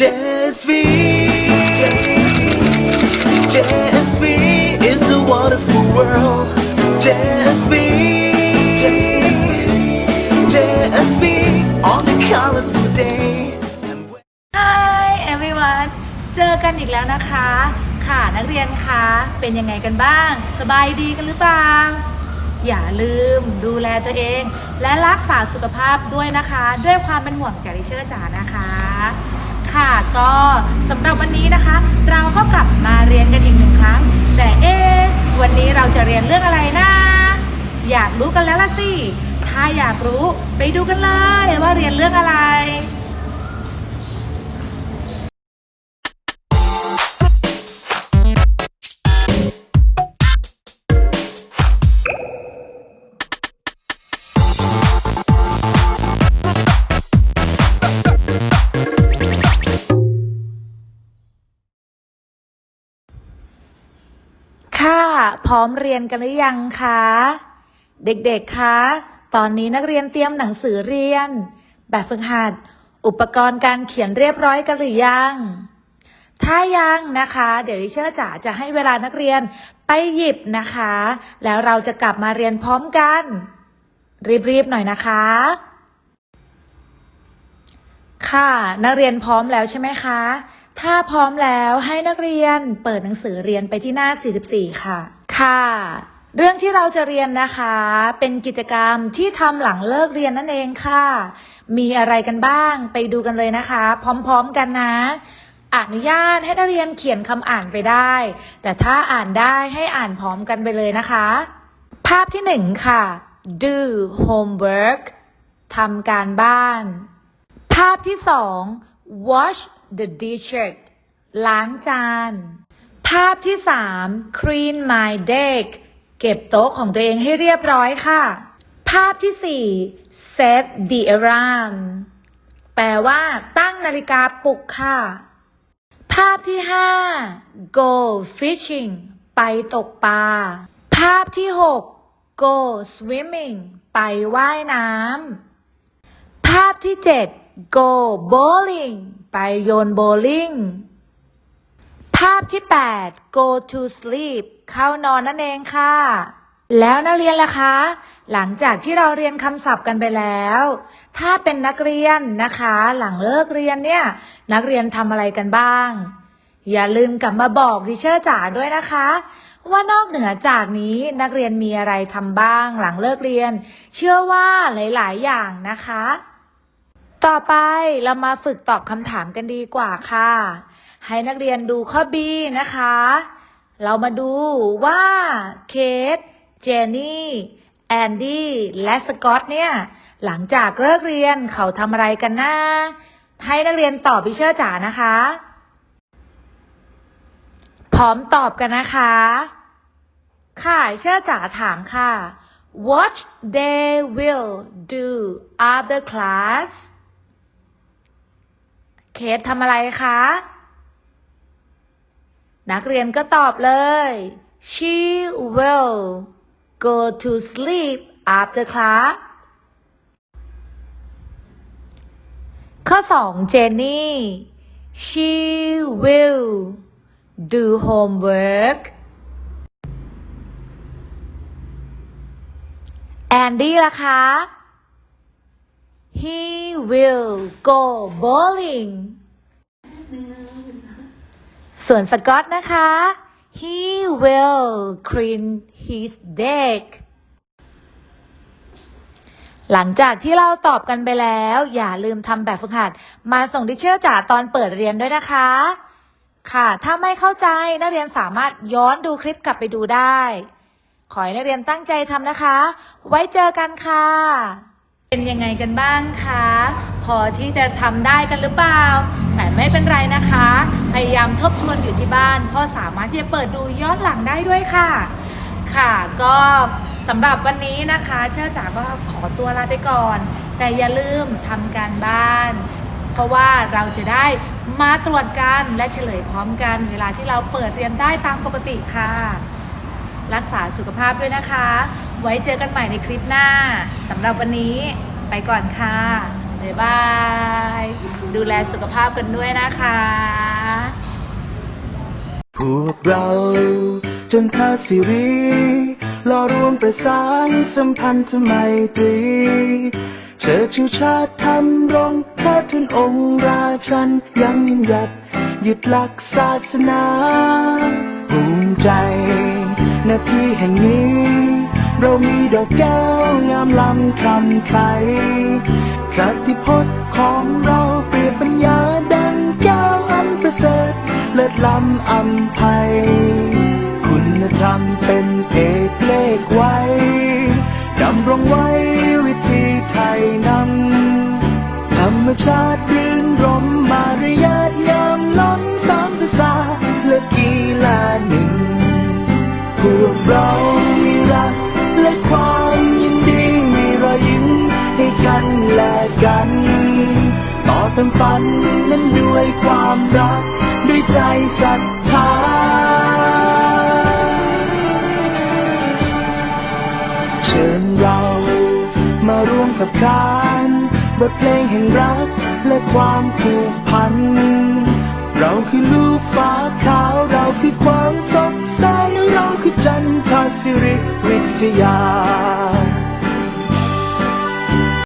JSV JSV is a wonderful world JSV JSV on a colorful day Hi everyone เจอกันอีกแล้วนะคะ ค่ะนักเรียนคะ เป็นยังไงกันบ้าง สบายดีกันหรือเปล่าอย่าลืมดูแลตัวเอง และรักษาสุขภาพด้วยนะคะ ด้วยความเป็นห่วงจากดิเชอร์จ๋านะคะ ค่ะ ก็สำหรับวันนี้นะคะ เราก็กลับมาเรียนกันอีกหนึ่งครั้ง แต่เอ๊ะวันนี้เราจะเรียนเรื่องอะไรนะ อยากรู้กันแล้วล่ะสิ ถ้าอยากรู้ไปดูกันเลยว่าเรียนเรื่องอะไร พร้อมเรียนกันหรือยังคะ เด็กๆ คะ ตอนนี้นักเรียนเตรียมหนังสือเรียน แบบฝึกหัด อุปกรณ์การเขียนเรียบร้อยกันหรือยัง ถ้ายังนะคะ เดี๋ยวดิเชอร์จ๋าจะให้เวลานักเรียนไปหยิบนะคะ แล้วเราจะกลับมาเรียนพร้อมกัน รีบๆ หน่อยนะคะ ค่ะ นักเรียนพร้อมแล้วใช่ไหมคะถ้าพร้อมแล้วให้นักเรียนเปิดหนังสือเรียนไปที่หน้า 44 ค่ะ ค่ะ เรื่องที่เราจะเรียนนะคะ เป็นกิจกรรมที่ทำหลังเลิกเรียนนั่นเองค่ะ มีอะไรกันบ้างไปดูกันเลยนะคะ พร้อมๆกันนะ อนุญาตให้นักเรียนเขียนคำอ่านไปได้ แต่ถ้าอ่านได้ให้อ่านพร้อมกันไปเลยนะคะ ภาพที่หนึ่งค่ะ do homework ทำการบ้าน ภาพที่สอง wash the dishes ล้างจานาพที่สาม clean my desk เก็บโต๊ะของตัวเองให้เรียบร้อยค่ะ ภาพที่สี่ set the alarm แปลว่า ตั้งนาฬิกาปลุกค่ะ ภาพที่ห้า go fishing ไปตกปลา ภาพที่หก go swimming ไปว่ายน้ำ ภาพที่เจ็ด go bowling ไปโยนโบลิ่ง ภาพที่แปด go to sleep เข้านอนนั่นเองค่ะ แล้วนักเรียนล่ะคะ หลังจากที่เราเรียนคำศัพท์กันไปแล้ว ถ้าเป็นนักเรียนนะคะ หลังเลิกเรียนเนี่ย นักเรียนทำอะไรกันบ้าง อย่าลืมกลับมาบอกดิเชอร์จ๋าด้วยนะคะ ว่านอกเหนือจากนี้นักเรียนมีอะไรทำบ้าง หลังเลิกเรียน เชื่อว่าหลาย ๆ อย่างนะคะ ต่อไปเรามาฝึกตอบคำถามกันดีกว่าค่ะ ให้นักเรียนดูข้อ B นะคะ เรามาดูว่าเคทเจนนี่แอนดี้และสกอตเนี่ย หลังจากเลิกเรียนเขาทำอะไรกันนะให้นักเรียนตอบพิเชอร์จ๋านะคะ พร้อมตอบกันนะคะ ค่ะเชื่อจ๋าถามค่ะ What they will do after class เคสทำอะไรคะ นักเรียนก็ตอบเลย She will go to sleep after class ข้อสองเจนนี่ She will do homework แอนดี้ล่ะคะ He will go bowling ส่วนสกอตนะคะ He will clean his deck หลังจากที่เราตอบกันไปแล้ว อย่าลืมทำแบบฝึกหัด มาส่งดิเชอร์จ๋าตอนเปิดเรียนด้วยนะคะ ค่ะ ถ้าไม่เข้าใจนักเรียนสามารถย้อนดูคลิปกลับไปดูได้ ขอให้นักเรียนตั้งใจทำนะคะ ไว้เจอกันค่ะ เป็นยังไงกันบ้างคะ พอที่จะทำได้กันหรือเปล่า แต่ไม่เป็นไรนะคะ พยายามทบทวนอยู่ที่บ้านพ่อสามารถที่จะเปิดดูย้อนหลังได้ด้วยค่ะ ค่ะ ก็สำหรับวันนี้นะคะ เชื่อจ๋าก็ขอตัวลาไปก่อน แต่อย่าลืมทำการบ้าน เพราะว่าเราจะได้มาตรวจกันและเฉลยพร้อมกัน เวลาที่เราเปิดเรียนได้ตามปกติค่ะ รักษาสุขภาพด้วยนะคะ ไว้เจอกันใหม่ในคลิปหน้าสำหรับวันนี้ไปก่อนค่ะบ๊ายบาย ดูแลสุขภาพกันด้วยนะคะพวกเราจนทาสิรีรอรวมประสานสัมพันธ์ไมตรีเชิดชูชาติทำรงพระทุนองค์ราชันยังหยัดหยึดหลักศาสนาภูมิใจหน้าที่แห่งนี้ เรามีดอกแก้วงามลำคำไทยคติพจน์ของเราเปรียบปัญญาดังแก้วอันประเสริฐเลิศล้ำอัมภัยคุณธรรมเป็นเอกเลขไว้ดำรงไว้วิธีไทยนำธรรมชาติรื่นรมมารยาทงามล้นสามภาษาและกีฬาหนึ่งพวกเรา ต่อเติมฝันนั้นด้วยความรัก ด้วยใจศรัทธาเชิญเรามาร่วมกับขานบทเพลงแห่งรักและความผูกพัน เราคือลูกฟ้าขาว เราคือความสดใสเราคือจันทรสิริวิทยา